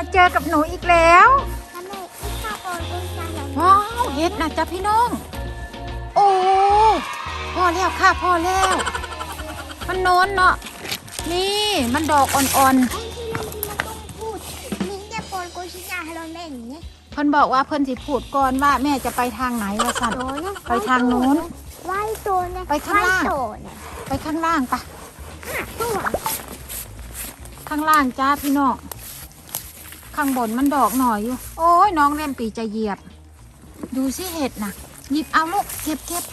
มาเจอกับหนูอีกแล้วทำไมอีกข้าวโอนกุญแจเหรอว้าวเห็ดนะจ๊ะพี่น้อง โอ้พ่อแล้วค่ะพ่อแล้ว มันโน้นเนาะนี่มันดอกอ่อนไอ้ที่เล่นที่มันต้องพูดมีจะโอนกุญแจให้เราเล่นเนี่ยๆเพิ่นบอกว่าเพิ่นสิพูดก่อนว่าแม่จะไปทางไหนวะสันโดนนะไปทางนู้นไหว้ตัวนะไปข้างล่างไหว้ตัวนะไปข้างล่างปะตัวข้างล่างจ้าพี่น้อง ข้างบนมันดอกหน่อยอยู่ โอ้ยน้องเล่มปีจะเหยียบ ดูสิเห็ดนะหยิบเอาลูกเก็บเก็บ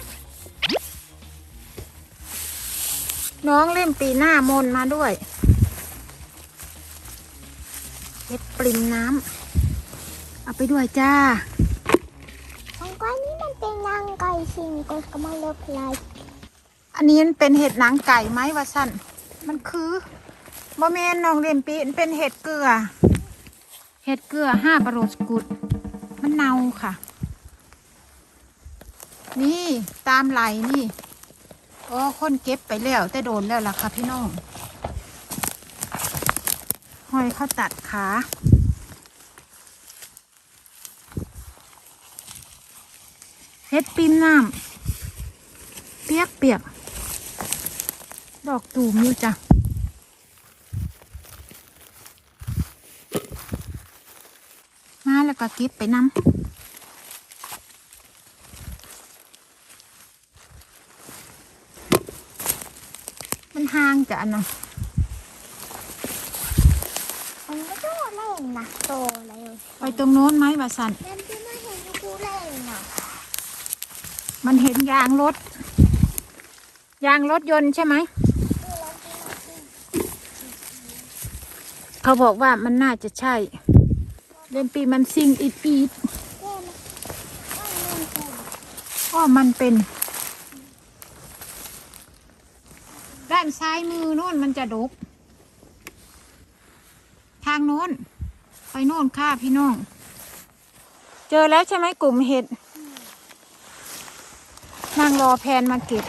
น้องเล่มปีหน้ามนมาด้วยเห็ดปริมน้ำเอาไปด้วยจ้าของก้อนนี้มันเป็นนางไก่สิงก็กำลังเลิกลายอันนี้มันเป็นเห็ดหนังไก่ไหมวะสั้นมันคือบ่แมนน้องเล่มปีมันเป็นเห็ดเกลือ เห็ดเกลือห้าประโรสกุดมันเนาค่ะ นี่ตามไหลนี่โอ้คนเก็บไปแล้วแต่โดนแล้วล่ะค่ะพี่น้องห้อยเขาตัดขาเห็ดปีมน้ำเปียกเปียกดอกตูมอยู่จ้ะ มา แล้วก็เก็บไปนำมันห่างจากอันนั้นมันไม่ต้องเล่นนะโตเลยไปตรงโน้นไหมวาสันเล่นที่ไม่เห็นกูเล่นน่ะมันเห็นยางรถ ยางรถยนต์ใช่ไหมเขาบอกว่ามันน่าจะใช่เล่ นปีมันซิงอีดอีดเล่นมันเป็น ด้านซ้ายมือโน่นมันจะดก ทางโน้น ไปโน่นค่ะพี่น้อง เจอแล้วใช่ไหมกลุ่มเห็ดนั่งรอแพนมาเก็บ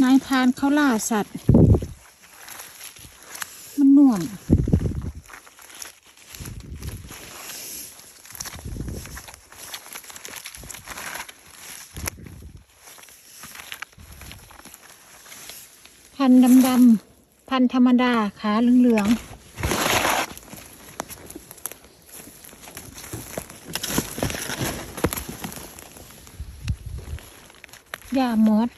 นายพานเขาล่าสัตว์ มันหน่วงพันดำๆพันธรรมดา ขาเหลืองๆหญ้ามด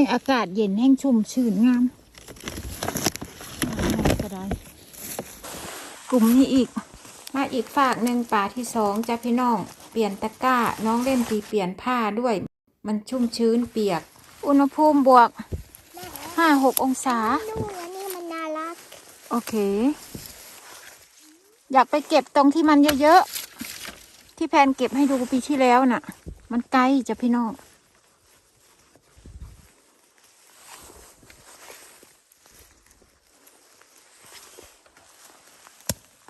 ห้งอากาศเย็นแห้งชุ่มชื่นงามอะไรก็ได้กลุ่มนี้อีก มาอีกฝากหนึ่งป่าที่สองจ้าพี่น้อง เปลี่ยนตะกร้า น้องเล่นตีเปลี่ยนผ้าด้วย มันชุ่มชื้นเปียก อุณหภูมิบวกแม่ห้าหกองศาดูอันนี้มันน่ารักโอเค อยากไปเก็บตรงที่มันเยอะๆ ที่แพนเก็บให้ดูปีที่แล้วน่ะ มันไกลจ้ะพี่น้อง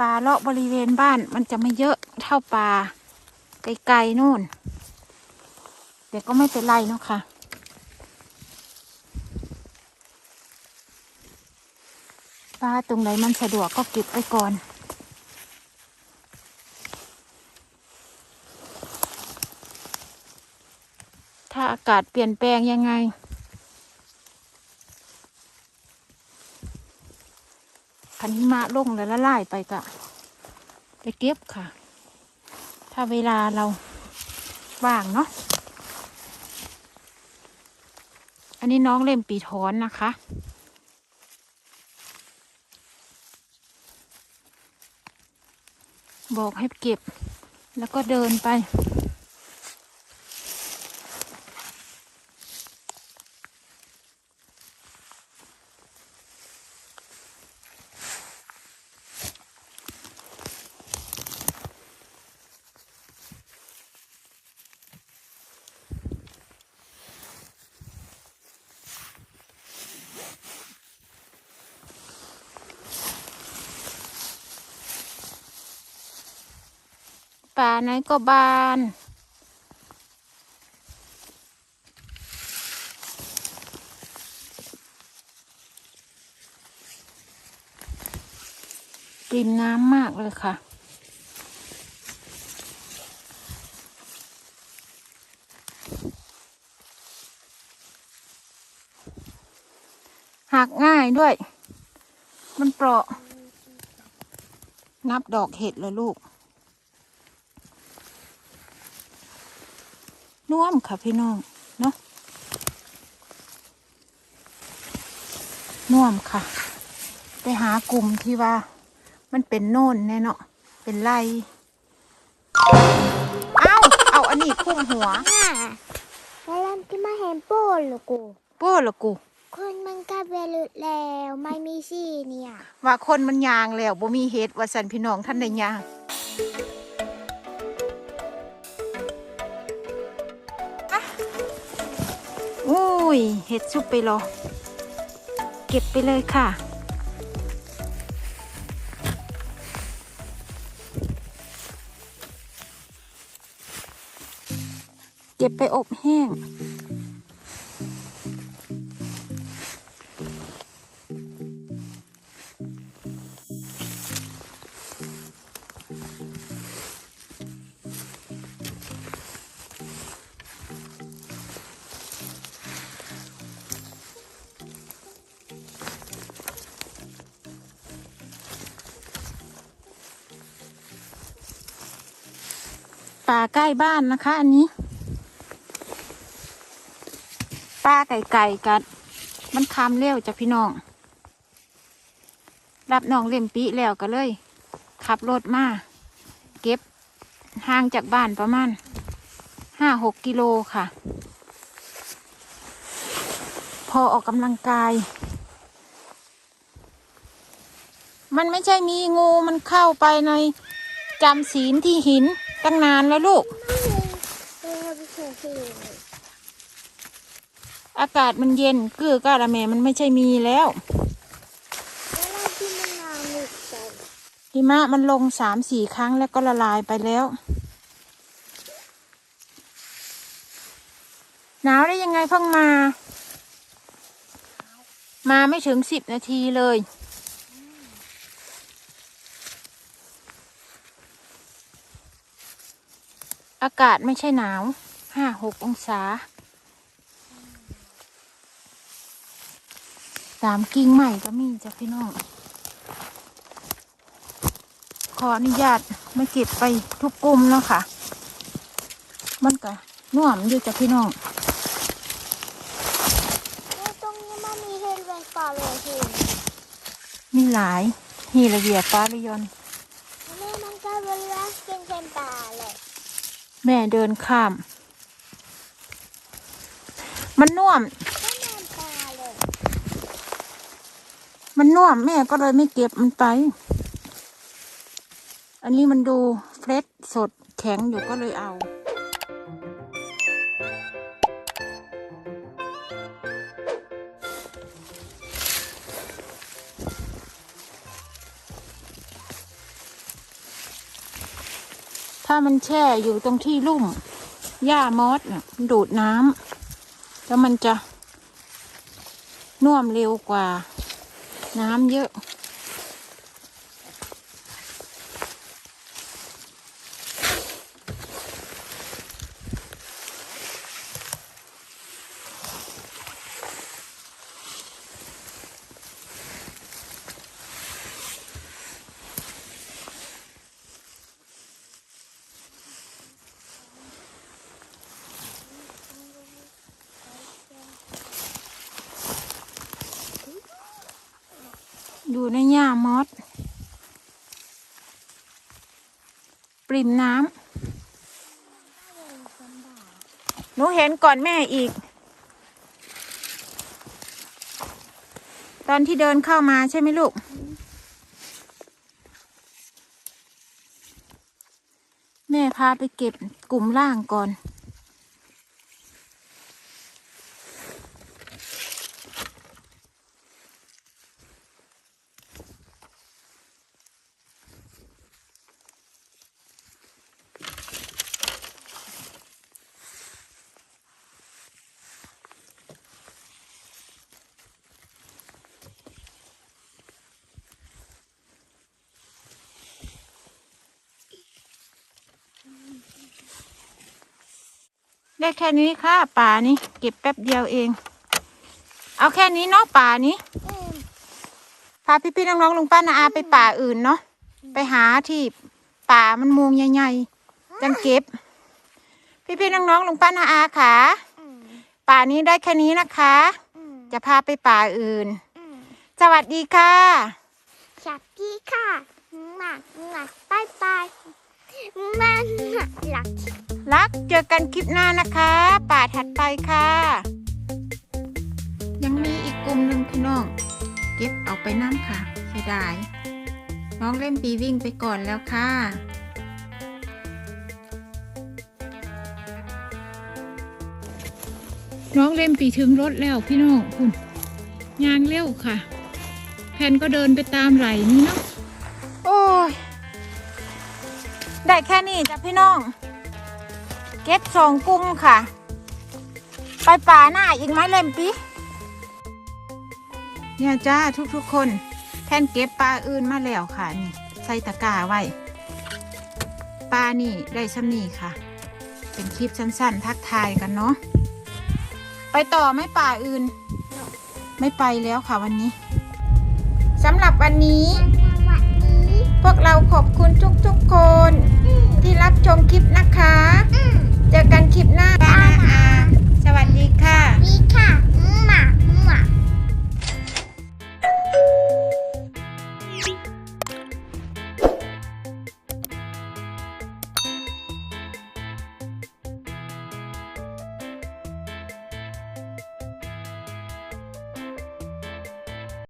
ปลาเลาะบริเวณบ้านมันจะไม่เยอะเท่าปลาไกลๆนู่นแต่ก็ไม่เป็นไรเนาะค่ะ ปลาตรงไหนมันสะดวกก็เก็บไว้ก่อนถ้าอากาศเปลี่ยนแปลงยังไง คันหิมะลงแล้วละลายไปกะไปเก็บค่ะ ถ้าเวลาเราว่างเนาะอันนี้น้องเล่มปีท้อนนะคะ บอกให้เก็บ แล้วก็เดินไป ป่าไหนก็บาน กลิ่นน้ำมากเลยค่ะหักง่ายด้วย มันเปราะ นับดอกเห็ดเลยลูก น่วมค่ะพี่น้องเนาะน่วมค่ะ ไปหากลุ่มที่ว่า มันเป็นโน่นแน่เนาะเป็นไรเอาเอาอันนี้คุ้มหัวอ่าแล้วเริ่มที่มาเห็นโป้ลูกกูโป้ละกูคนมันกลับเวลุดแล้วไม่มีซี่เนี่ย ว่าคนมันยางแล้วบ่มีเห็ดว่าสันพี่น้องท่านได้ยาง อุ้ย เห็ดซุปไปรอ เก็บไปเลยค่ะ เก็บไปอบแห้ง ป่าใกล้บ้านนะคะ อันนี้ป้าไก่ไก่กัด มันคำเร็วจากพี่น้อง รับน้องเล่มปีแล้วก็เลย ขับรถมาเก็บห่างจากบ้านประมาณห้าหกกิโลค่ะ พอออกกำลังกาย มันไม่ใช่มีงูมันเข้าไปในจำศีลที่หิน ตั้งนานแล้วลูก อากาศมันเย็นเกลือกาละแมมันไม่ใช่มีแล้วหิมะมันลงสามสี่ครั้งแล้วก็ละลายไปแล้ว หนาวได้ยังไงเพิ่งมา มาไม่ถึงสิบนาทีเลย อากาศไม่ใช่หนาวห้าหกองศาสามกิ่งใหม่ก็มีจ้ะพี่น้อง ขออนุญาตไม่เก็บไปทุกกลุ่มเนาะค่ะ มันก็น่วมอยู่จ้ะพี่น้องแล้วตรงนี้มันมีเห็นแวงป่าเลยเห็นมีหลายฮีระเบียฟ้าระยอนแล้วแม่มันก็เวลากินเป็นป่าเลย แม่เดินข้าม มันน่วม มันน่วมแม่ก็เลยไม่เก็บมันไป อันนี้มันดูเฟรชสดแข็งอยู่ก็เลยเอา ถ้ามันแช่อยู่ตรงที่ลุ่มหญ้ามอสน่ะมันดูดน้ำแล้วมันจะน่วมเร็วกว่า น้ำเยอะ อยู่ในหญ้ามอสปริมน้ำหนูเห็นก่อนแม่อีก ตอนที่เดินเข้ามาใช่ไหมลูก แม่พาไปเก็บกลุ่มล่างก่อน ได้แค่นี้ค่ะป่านี้ เก็บแป๊บเดียวเอง เอาแค่นี้เนาะป่านี้อืมพาพี่พี่ๆน้องๆลุงป้านาอาไปป่าอื่นเนาะไปหาที่ป่ามันมุงใหญ่ๆจังเก็บ พี่พี่ๆน้องๆลุงป้านาอาค่ะอืมป่านี้ได้แค่นี้นะคะอืมจะพาไปป่าอื่นอืมสวัสดีค่ะสวัสดีค่ะหมักหมักบายบาย มันหมัก รักเจอกันคลิปหน้านะคะ ป่าถัดไปค่ะ ยังมีอีกกลุ่มหนึ่งพี่น้อง เก็บเอาไปน้ำค่ะเสียดายน้องเล่นปีวิ่งไปก่อนแล้วค่ะน้องเล่นปีถึงรถแล้วพี่น้องคุณยางเร็วค่ะแผ่นก็เดินไปตามไหลนี่เนาะ แค่นี้จ้ะพี่น้อง เก็บสองกุ้มค่ะ ไปป่าหน้าอีกไหมเล่มปีเนี่ยจ้าทุกๆคน แท่นเก็บปลาอื่นมาแล้วค่ะนี่ใส่ตะกร้าไว้ปลานี่ได้ซ้ำนี่ค่ะ เป็นคลิปสั้นๆ ทักทายกันเนาะไปต่อไม่ป่าอื่น ไม่ไปแล้วค่ะวันนี้สำหรับวันนี้ พวกเราขอบคุณทุกๆคน ที่รับชมคลิปนะคะอืมเจอกันคลิปหน้านะอาสวัสดีค่ะ ดีค่ะหมักหมัก